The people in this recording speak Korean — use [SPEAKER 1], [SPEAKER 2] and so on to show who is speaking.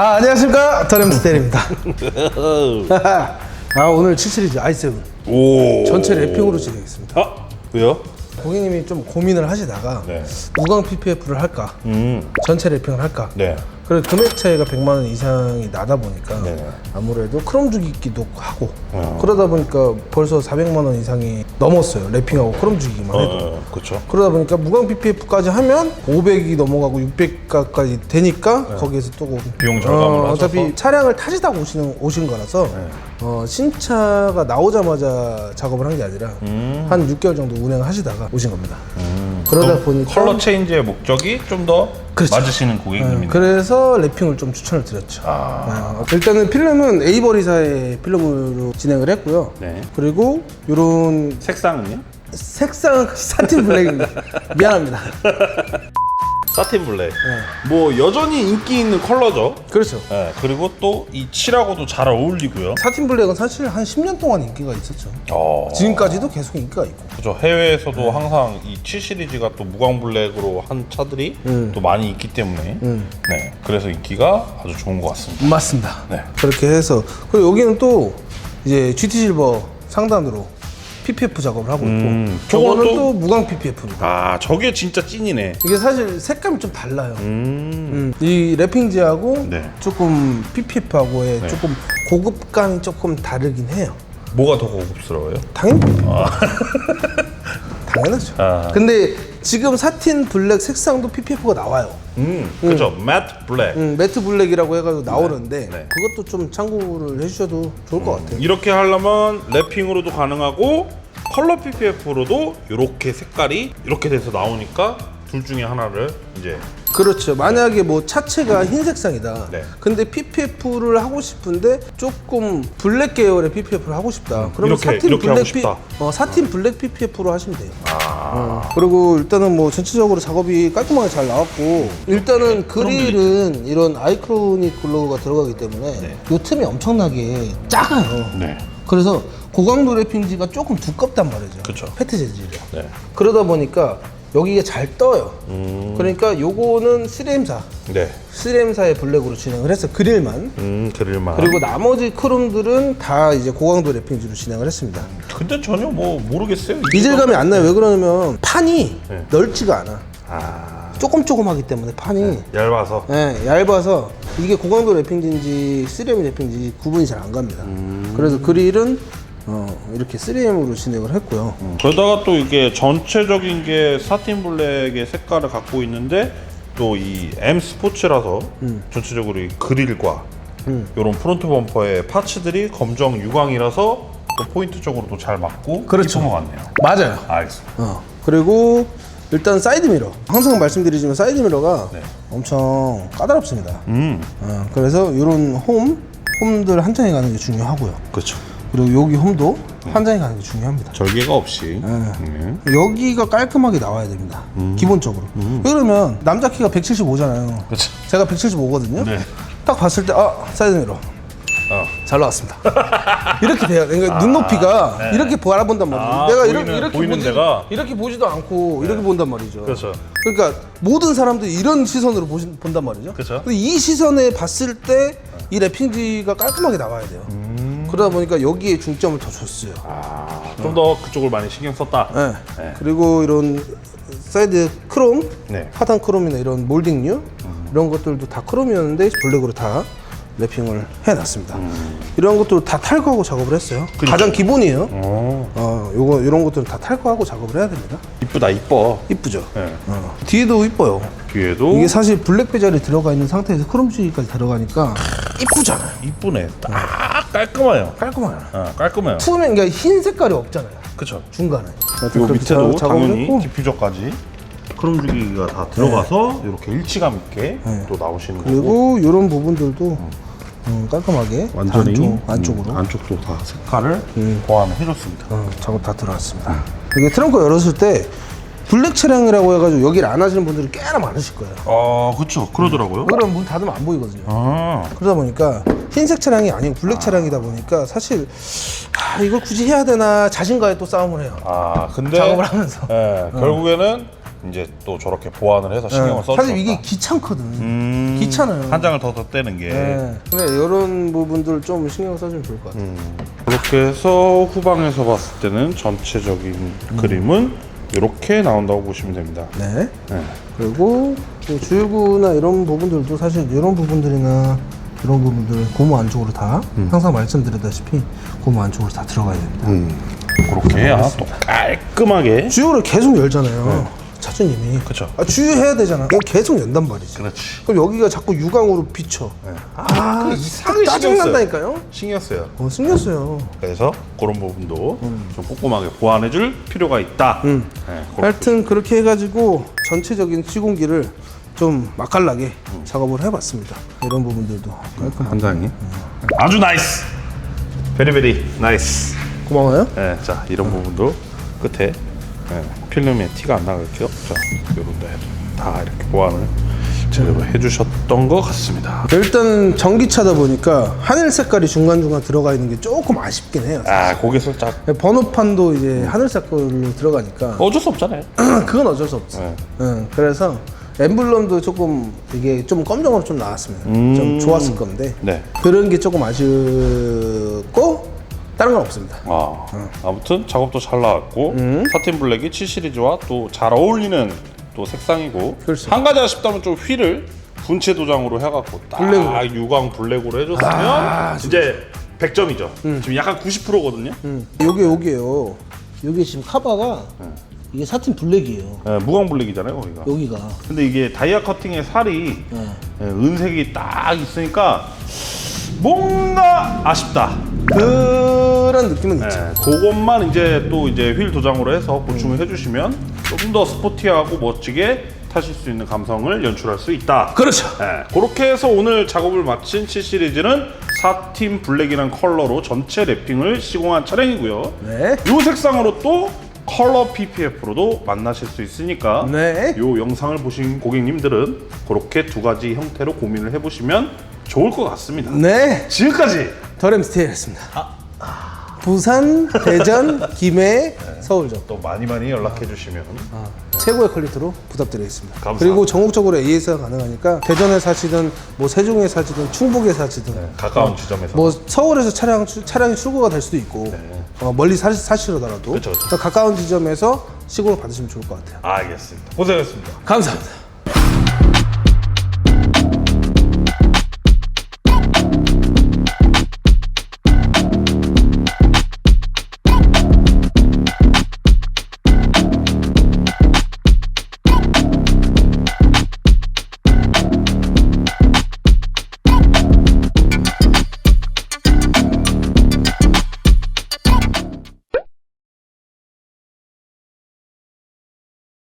[SPEAKER 1] 아 안녕하십니까 더렘스 테리입니다 아 오늘 7 시리즈 i7
[SPEAKER 2] 오.
[SPEAKER 1] 전체 랩핑으로 진행했습니다
[SPEAKER 2] 아 왜요?
[SPEAKER 1] 고객님이 좀 고민을 하시다가
[SPEAKER 2] 네.
[SPEAKER 1] 무광 PPF를 할까
[SPEAKER 2] 음.
[SPEAKER 1] 전체 랩핑을 할까
[SPEAKER 2] 네.
[SPEAKER 1] 그리고 금액 차이가 100만 원 이상이 나다 보니까
[SPEAKER 2] 네.
[SPEAKER 1] 아무래도 크롬 주기기도 하고
[SPEAKER 2] 어.
[SPEAKER 1] 그러다 보니까 벌써 400만 원 이상이 넘었어요 랩핑하고 크롬 주기기만 해도
[SPEAKER 2] 어, 그렇죠.
[SPEAKER 1] 그러다 보니까 무광 PPF까지 하면 500이 넘어가고 600까지 되니까 거기에서 또
[SPEAKER 2] 네. 비용 절감을
[SPEAKER 1] 어,
[SPEAKER 2] 하셔서.
[SPEAKER 1] 어차피 차량을 타시다 오시는 오신 거라서
[SPEAKER 2] 네.
[SPEAKER 1] 어, 신차가 나오자마자 작업을 한 게 아니라
[SPEAKER 2] 음.
[SPEAKER 1] 한 6개월 정도 운행하시다가 오신 겁니다. 그러다
[SPEAKER 2] 또
[SPEAKER 1] 보니까
[SPEAKER 2] 컬러 체인지의 목적이 좀 더
[SPEAKER 1] 그렇죠.
[SPEAKER 2] 맞으시는
[SPEAKER 1] 네,
[SPEAKER 2] 고객님입니다.
[SPEAKER 1] 그래서 랩핑을 좀 추천을 드렸죠.
[SPEAKER 2] 아.
[SPEAKER 1] 어, 일단은 필름은 에이버리사의 필름으로 진행을 했고요.
[SPEAKER 2] 네.
[SPEAKER 1] 그리고 이런
[SPEAKER 2] 색상은요?
[SPEAKER 1] 색상 사틴 블랙입니다. 미안합니다.
[SPEAKER 2] 사틴 블랙. 뭐 여전히 인기 있는 컬러죠.
[SPEAKER 1] 그렇죠.
[SPEAKER 2] 네. 그리고 또 이 칠하고도 잘 어울리고요.
[SPEAKER 1] 사틴 블랙은 사실 한 10년 동안 인기가 있었죠.
[SPEAKER 2] 어.
[SPEAKER 1] 지금까지도 계속 인기가 있고.
[SPEAKER 2] 그죠. 해외에서도 항상 이 7 시리즈가 또 무광 블랙으로 한 차들이
[SPEAKER 1] 음.
[SPEAKER 2] 또 많이 있기 때문에 네. 그래서 인기가 아주 좋은 것 같습니다.
[SPEAKER 1] 맞습니다.
[SPEAKER 2] 네.
[SPEAKER 1] 그렇게 해서 그리고 여기는 또 이제 GT 실버 상단으로 PPF 작업을 하고 있고
[SPEAKER 2] 음,
[SPEAKER 1] 저거는 또,
[SPEAKER 2] 또-
[SPEAKER 1] 무광 PPF입니다.
[SPEAKER 2] 아, 저게 진짜 찐이네.
[SPEAKER 1] 이게 사실 색감이 좀 달라요.
[SPEAKER 2] 음.
[SPEAKER 1] 음, 이 랩핑지하고
[SPEAKER 2] 네.
[SPEAKER 1] 조금 PPF하고의 조금 고급감이 조금 다르긴 해요.
[SPEAKER 2] 뭐가 더 고급스러워요?
[SPEAKER 1] 당연히. 당연하죠.
[SPEAKER 2] 아.
[SPEAKER 1] 근데 지금 사틴 블랙 색상도 PPF가 나와요.
[SPEAKER 2] 음, 그죠. 매트 블랙.
[SPEAKER 1] 음, 매트 블랙이라고 해가지고 나오는데
[SPEAKER 2] 네.
[SPEAKER 1] 그것도 좀 참고를 해주셔도 좋을 것 같아요.
[SPEAKER 2] 이렇게 하려면 랩핑으로도 가능하고 컬러 PPF로도 이렇게 색깔이 이렇게 돼서 나오니까 둘 중에 하나를 이제
[SPEAKER 1] 그렇죠. 만약에 뭐 차체가 흰 색상이다.
[SPEAKER 2] 네.
[SPEAKER 1] 근데 PPF를 하고 싶은데 조금 블랙 계열의 PPF를 하고 싶다. 그러면
[SPEAKER 2] 이렇게,
[SPEAKER 1] 사틴
[SPEAKER 2] 이렇게
[SPEAKER 1] 블랙
[SPEAKER 2] 하고 싶다.
[SPEAKER 1] 어, 사틴 블랙 PPF로 하시면 돼요.
[SPEAKER 2] 아,
[SPEAKER 1] 어, 그리고 일단은 뭐 전체적으로 작업이 깔끔하게 잘 나왔고 일단은 그릴은 이런 아이크로닉 글로우가 들어가기 때문에
[SPEAKER 2] 네.
[SPEAKER 1] 요 틈이 엄청나게 작아요.
[SPEAKER 2] 네.
[SPEAKER 1] 그래서 고강도 랩핑지가 조금 두껍단 말이죠.
[SPEAKER 2] 그쵸.
[SPEAKER 1] 페트 재질이요.
[SPEAKER 2] 네.
[SPEAKER 1] 그러다 보니까 여기가 잘 떠요.
[SPEAKER 2] 음.
[SPEAKER 1] 그러니까 요거는 3M사,
[SPEAKER 2] 네.
[SPEAKER 1] 3M사의 블랙으로 진행을 해서 그릴만.
[SPEAKER 2] 음, 그릴만.
[SPEAKER 1] 그리고 나머지 크롬들은 다 이제 고강도 랩핑지로 진행을 했습니다.
[SPEAKER 2] 근데 전혀 뭐 모르겠어요.
[SPEAKER 1] 이질감이 안 나요. 왜 그러냐면 판이
[SPEAKER 2] 네.
[SPEAKER 1] 넓지가 않아.
[SPEAKER 2] 아,
[SPEAKER 1] 조금 조금하기 때문에 판이
[SPEAKER 2] 얇아서.
[SPEAKER 1] 예, 얇아서 이게 고강도 랩핑지인지 3M 랩핑지 구분이 잘 안 갑니다.
[SPEAKER 2] 음.
[SPEAKER 1] 그래서 그릴은 어, 이렇게 3M으로 진행을 했고요.
[SPEAKER 2] 그러다가 또 이게 전체적인 게 사틴 블랙의 색깔을 갖고 있는데 또 이 M 스포츠라서
[SPEAKER 1] 음.
[SPEAKER 2] 전체적으로 이 그릴과 이런 프론트 범퍼의 파츠들이 검정 유광이라서 또 포인트적으로도 잘 맞고
[SPEAKER 1] 그렇죠.
[SPEAKER 2] 이쁜 것 같네요.
[SPEAKER 1] 맞아요.
[SPEAKER 2] 알겠습니다.
[SPEAKER 1] 어, 그리고 일단 사이드 미러. 항상 말씀드리지만 사이드 미러가
[SPEAKER 2] 네.
[SPEAKER 1] 엄청 까다롭습니다.
[SPEAKER 2] 음,
[SPEAKER 1] 어, 그래서 이런 홈, 홈들 한 장에 가는 게 중요하고요.
[SPEAKER 2] 그렇죠.
[SPEAKER 1] 그리고 여기 홈도 한 장에 가는 게 중요합니다.
[SPEAKER 2] 절개가 없이.
[SPEAKER 1] 네.
[SPEAKER 2] 음.
[SPEAKER 1] 여기가 깔끔하게 나와야 됩니다. 기본적으로. 그러면 남자 키가 175잖아요.
[SPEAKER 2] 그렇죠.
[SPEAKER 1] 제가 175거든요.
[SPEAKER 2] 네.
[SPEAKER 1] 딱 봤을 때, 아, 사이드 미러.
[SPEAKER 2] 어.
[SPEAKER 1] 잘 나왔습니다. 이렇게 돼요. 그러니까 눈높이가
[SPEAKER 2] 네.
[SPEAKER 1] 이렇게 바라본단 말이에요.
[SPEAKER 2] 아,
[SPEAKER 1] 내가
[SPEAKER 2] 보이는-
[SPEAKER 1] 이렇게, 이렇게
[SPEAKER 2] 보이는
[SPEAKER 1] 보지,
[SPEAKER 2] 데가?
[SPEAKER 1] 이렇게 보지도 않고 이렇게 본단 말이죠.
[SPEAKER 2] 그렇죠.
[SPEAKER 1] 그러니까 모든 사람들이 이런 시선으로 보시, 본단 말이죠.
[SPEAKER 2] 그렇죠.
[SPEAKER 1] 근데 이 시선에 봤을 때 이 랩핑지가 깔끔하게 나와야 돼요.
[SPEAKER 2] 음.
[SPEAKER 1] 그러다 보니까 여기에 중점을 더 줬어요.
[SPEAKER 2] 아, 좀 더 그쪽을 많이 신경 썼다.
[SPEAKER 1] 네.
[SPEAKER 2] 네.
[SPEAKER 1] 그리고 이런 사이드 크롬,
[SPEAKER 2] 네.
[SPEAKER 1] 하단 크롬이나 이런 몰딩류 이런 것들도 다 크롬이었는데 블랙으로 다 랩핑을 해놨습니다. 이런 것들 다 탈거하고 작업을 했어요. 가장 기본이에요.
[SPEAKER 2] 어,
[SPEAKER 1] 어, 요거 이런 것들은 다 탈거하고 작업을 해야 됩니다.
[SPEAKER 2] 이쁘다, 이뻐.
[SPEAKER 1] 이쁘죠.
[SPEAKER 2] 네.
[SPEAKER 1] 어. 뒤에도 이뻐요.
[SPEAKER 2] 뒤에도
[SPEAKER 1] 이게 사실 블랙 베젤이 들어가 있는 상태에서 크롬 주기까지 들어가니까 이쁘잖아요.
[SPEAKER 2] 이쁘네. 딱 깔끔해요.
[SPEAKER 1] 깔끔해요.
[SPEAKER 2] 아, 깔끔해요.
[SPEAKER 1] 투명, 그러니까 흰 색깔이 없잖아요.
[SPEAKER 2] 그쵸.
[SPEAKER 1] 중간에.
[SPEAKER 2] 요 밑에도 당연히
[SPEAKER 1] 했고.
[SPEAKER 2] 디퓨저까지 크롬 주기가 다 들어가서 이렇게 일치감 있게 또 나오시는 거고
[SPEAKER 1] 그리고 이런 부분들도 음, 깔끔하게
[SPEAKER 2] 완전히
[SPEAKER 1] 다 안쪽,
[SPEAKER 2] 음,
[SPEAKER 1] 안쪽으로
[SPEAKER 2] 안쪽도 다 색깔을 보완을 해줬습니다.
[SPEAKER 1] 어, 작업 다 들어갔습니다. 이게 트렁크 열었을 때 블랙 차량이라고 해가지고 여기를 안 하시는 분들이 꽤나 많으실 거예요.
[SPEAKER 2] 아, 그쵸. 그러더라고요.
[SPEAKER 1] 그럼 문 닫으면 안 보이거든요.
[SPEAKER 2] 아,
[SPEAKER 1] 그러다 보니까 흰색 차량이 아니고 블랙 차량이다 보니까 사실 아, 이걸 굳이 해야 되나 자신과의 또 싸움을 해요.
[SPEAKER 2] 아 근데
[SPEAKER 1] 작업을 하면서.
[SPEAKER 2] 예, 결국에는 이제 또 저렇게 보완을 해서 신경을 써주셨다.
[SPEAKER 1] 사실 이게 귀찮거든.
[SPEAKER 2] 음,
[SPEAKER 1] 귀찮아요.
[SPEAKER 2] 한 장을 더 덧대는 게
[SPEAKER 1] 네. 근데 이런 부분들 좀 신경 써주면 좋을 것 같아요.
[SPEAKER 2] 그렇게 해서 후방에서 봤을 때는 전체적인 그림은 이렇게 나온다고 보시면 됩니다.
[SPEAKER 1] 네.
[SPEAKER 2] 네.
[SPEAKER 1] 그리고 그 주유구나 이런 부분들도 사실 이런 부분들이나 이런 부분들 고무 안쪽으로 다 항상 말씀드렸다시피 고무 안쪽으로 다 들어가야 됩니다.
[SPEAKER 2] 그렇게 해야 또 깔끔하게
[SPEAKER 1] 주유를 계속 열잖아요. 차주님이.
[SPEAKER 2] 그쵸.
[SPEAKER 1] 아, 주유해야 되잖아. 이거 계속 연단 말이지.
[SPEAKER 2] 그렇지.
[SPEAKER 1] 그럼 여기가 자꾸 유광으로 비쳐. 아,
[SPEAKER 2] 이상하게
[SPEAKER 1] 짜증난다니까요?
[SPEAKER 2] 신경 써요.
[SPEAKER 1] 어, 승렸어요.
[SPEAKER 2] 그래서 그런 부분도 좀 꼼꼼하게 보완해줄 필요가 있다. 네, 그렇-
[SPEAKER 1] 하여튼 그렇게 해가지고 전체적인 시공기를 좀 맛깔나게 작업을 해봤습니다. 이런 부분들도 깔끔.
[SPEAKER 2] 한 장이 아주 나이스. 베리베리 나이스.
[SPEAKER 1] 고마워요.
[SPEAKER 2] 네, 자 이런 부분도 끝에 네, 필름에 티가 안 나갈게요. 자 요런데 다 이렇게 보완을 제대로 해주셨던 것 같습니다.
[SPEAKER 1] 일단 전기차다 보니까 하늘 색깔이 중간중간 들어가 있는 게 조금 아쉽긴 해요.
[SPEAKER 2] 아 고개 살짝
[SPEAKER 1] 번호판도 이제 하늘 색깔로 들어가니까
[SPEAKER 2] 어쩔 수 없잖아요.
[SPEAKER 1] 그건 어쩔 수 없어.
[SPEAKER 2] 네.
[SPEAKER 1] 응, 그래서 엠블럼도 조금 이게 좀 검정으로 좀 나왔으면 좀 좋았을 건데
[SPEAKER 2] 네.
[SPEAKER 1] 그런 게 조금 아쉽고 다른 건 없습니다.
[SPEAKER 2] 아, 아무튼 작업도 잘 나왔고 사틴 블랙이 7 시리즈와 또 잘 어울리는 또 색상이고
[SPEAKER 1] 그렇죠.
[SPEAKER 2] 한 가지 아쉽다면 좀 휠을 분체 도장으로 해갖고 딱
[SPEAKER 1] 블랙으로.
[SPEAKER 2] 유광 블랙으로 해줬으면 이제 100점이죠. 지금 약간 90%거든요.
[SPEAKER 1] 음. 요게 요게요. 요게 지금 카바가 이게 사틴 블랙이에요.
[SPEAKER 2] 네, 무광 블랙이잖아요, 거기가.
[SPEAKER 1] 여기가.
[SPEAKER 2] 근데 이게 다이아 커팅의 살이
[SPEAKER 1] 네.
[SPEAKER 2] 예, 은색이 딱 있으니까 뭔가 아쉽다.
[SPEAKER 1] 그런 느낌은 있죠.
[SPEAKER 2] 네, 그것만 이제 또 이제 휠 도장으로 해서 보충을 해주시면 좀더 스포티하고 멋지게 타실 수 있는 감성을 연출할 수 있다.
[SPEAKER 1] 그렇죠.
[SPEAKER 2] 네, 그렇게 해서 오늘 작업을 마친 7 시리즈는 사틴 블랙이라는 컬러로 전체 랩핑을 시공한 차량이고요.
[SPEAKER 1] 네.
[SPEAKER 2] 이 색상으로 또 컬러 PPF로도 만나실 수 있으니까
[SPEAKER 1] 네.
[SPEAKER 2] 이 영상을 보신 고객님들은 그렇게 두 가지 형태로 고민을 해보시면 좋을 것 같습니다.
[SPEAKER 1] 네.
[SPEAKER 2] 지금까지
[SPEAKER 1] 더램 스테이였습니다. 부산, 대전, 김해, 서울점.
[SPEAKER 2] 또 많이 많이 연락해 주시면
[SPEAKER 1] 최고의 퀄리티로 부탁드리겠습니다.
[SPEAKER 2] 감사합니다.
[SPEAKER 1] 그리고 전국적으로 AS가 가능하니까 대전에 사시든 뭐 세종에 사시든 충북에 사시든
[SPEAKER 2] 가까운 지점에서
[SPEAKER 1] 뭐 서울에서 차량 출- 차량이 출고가 될 수도 있고 어, 멀리 사, 사시더라도
[SPEAKER 2] 그쵸, 그쵸.
[SPEAKER 1] 가까운 지점에서 시공을 받으시면 좋을 것 같아요.
[SPEAKER 2] 알겠습니다. 고생했습니다.
[SPEAKER 1] 감사합니다.